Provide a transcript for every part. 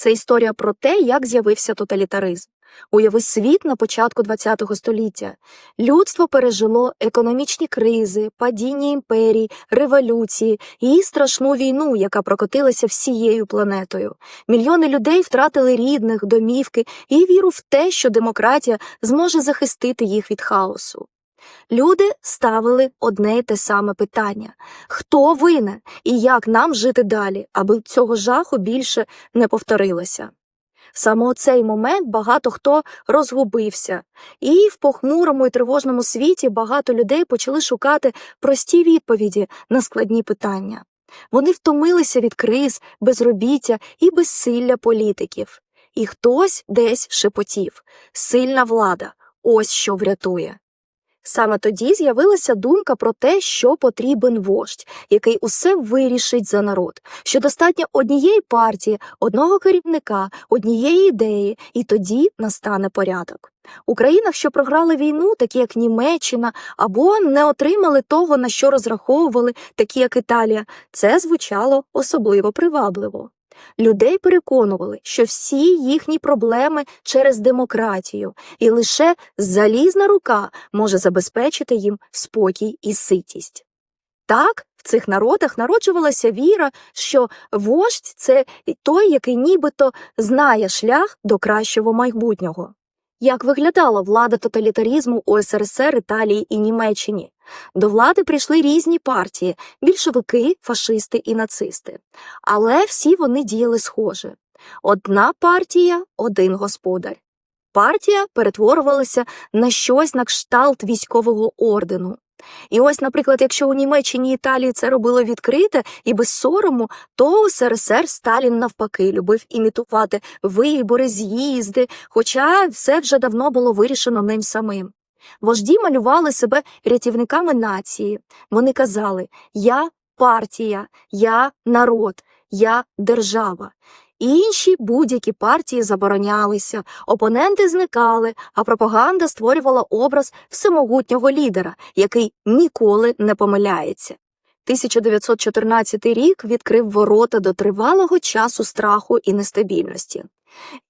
Це історія про те, як з'явився тоталітаризм. Уяви світ на початку ХХ століття. Людство пережило економічні кризи, падіння імперій, революції і страшну війну, яка прокотилася всією планетою. Мільйони людей втратили рідних, домівки і віру в те, що демократія зможе захистити їх від хаосу. Люди ставили одне й те саме питання: хто винен і як нам жити далі, аби цього жаху більше не повторилося. Саме у цей момент багато хто розгубився, і в похмурому і тривожному світі багато людей почали шукати прості відповіді на складні питання. Вони втомилися від криз, безробіття і безсилля політиків. І хтось десь шепотів сильна влада ось що врятує. Саме тоді з'явилася думка про те, що потрібен вождь, який усе вирішить за народ, що достатньо однієї партії, одного керівника, однієї ідеї, і тоді настане порядок. У країнах, що програли війну, такі як Німеччина, або не отримали того, на що розраховували, такі як Італія, це звучало особливо привабливо. Людей переконували, що всі їхні проблеми через демократію, і лише залізна рука може забезпечити їм спокій і ситість. Так, в цих народах народжувалася віра, що вождь це той, який нібито знає шлях до кращого майбутнього. Як виглядала влада тоталітарізму у СРСР, Італії і Німеччині? До влади прийшли різні партії більшовики, фашисти і нацисти. Але всі вони діяли схоже. Одна партія, один господар. Партія перетворювалася на щось на кшталт військового ордену. І ось, наприклад, якщо у Німеччині і Італії це робило відкрите і без сорому, то у СРСР Сталін навпаки любив імітувати вибори, з'їзди, хоча все вже давно було вирішено ним самим. Вожді малювали себе рятівниками нації. Вони казали Я партія, я народ, я держава. Інші будь-які партії заборонялися, опоненти зникали, а пропаганда створювала образ всемогутнього лідера, який ніколи не помиляється. 1914 рік відкрив ворота до тривалого часу страху і нестабільності.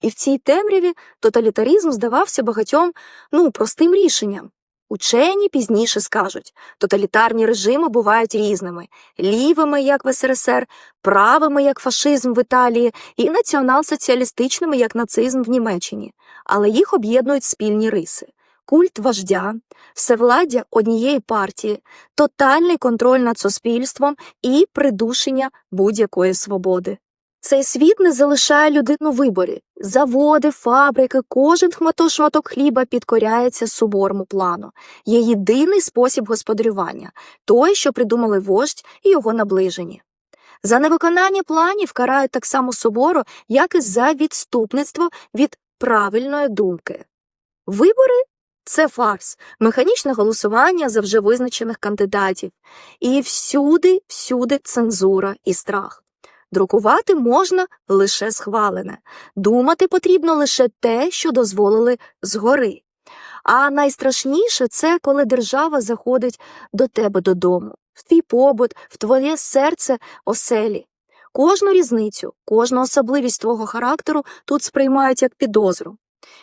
І в цій темряві тоталітаризм здавався багатьом ну, простим рішенням. Учені пізніше скажуть, тоталітарні режими бувають різними лівими, як в СРСР, правими, як фашизм в Італії, і націонал-соціалістичними, як нацизм в Німеччині, але їх об'єднують спільні риси. Культ вождя, всевладдя однієї партії, тотальний контроль над суспільством і придушення будь-якої свободи. Цей світ не залишає людину виборі. Заводи, фабрики, кожен шматок хліба підкоряється суворому плану. Є єдиний спосіб господарювання той, що придумали вождь і його наближені. За невиконання планів карають так само суворо, як і за відступництво від правильної думки. Вибори це фарс, механічне голосування за вже визначених кандидатів. І всюди, всюди цензура і страх. Друкувати можна лише схвалене, думати потрібно лише те, що дозволили згори. А найстрашніше це коли держава заходить до тебе додому, в твій побут, в твоє серце оселі. Кожну різницю, кожну особливість твого характеру тут сприймають як підозру.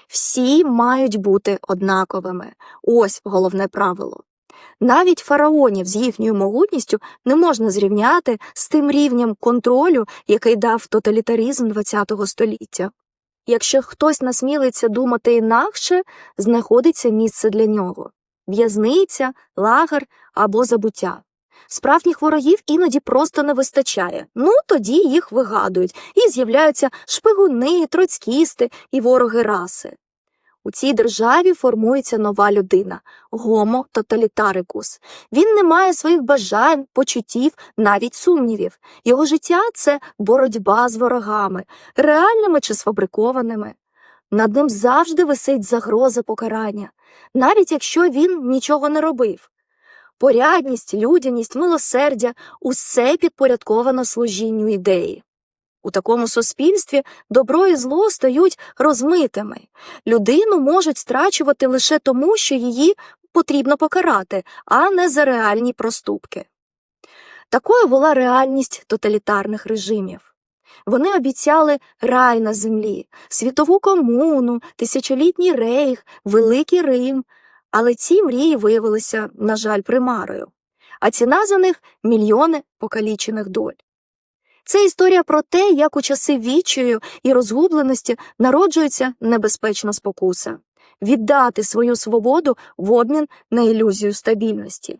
Всі мають бути однаковими. Ось головне правило. Навіть фараонів з їхньою могутністю не можна зрівняти з тим рівнем контролю, який дав тоталітаризм ХХ століття. Якщо хтось насмілиться думати інакше, знаходиться місце для нього в'язниця, лагер або забуття. Справжніх ворогів іноді просто не вистачає, ну тоді їх вигадують, і з'являються шпигуни, троцькісти і вороги раси. У цій державі формується нова людина гомо тоталітарикус. Він не має своїх бажань, почуттів, навіть сумнівів. Його життя це боротьба з ворогами, реальними чи сфабрикованими. Над ним завжди висить загроза покарання, навіть якщо він нічого не робив. Порядність, людяність, милосердя усе підпорядковано служінню ідеї. У такому суспільстві добро і зло стають розмитими. Людину можуть страчувати лише тому, що її потрібно покарати, а не за реальні проступки. Такою була реальність тоталітарних режимів. Вони обіцяли рай на землі, світову комуну, тисячолітній рейх, великий Рим. Але ці мрії виявилися, на жаль, примарою. А ціна за них мільйони покалічених доль. Це історія про те, як у часи відчаю і розгубленості народжується небезпечна спокуса віддати свою свободу в обмін на ілюзію стабільності.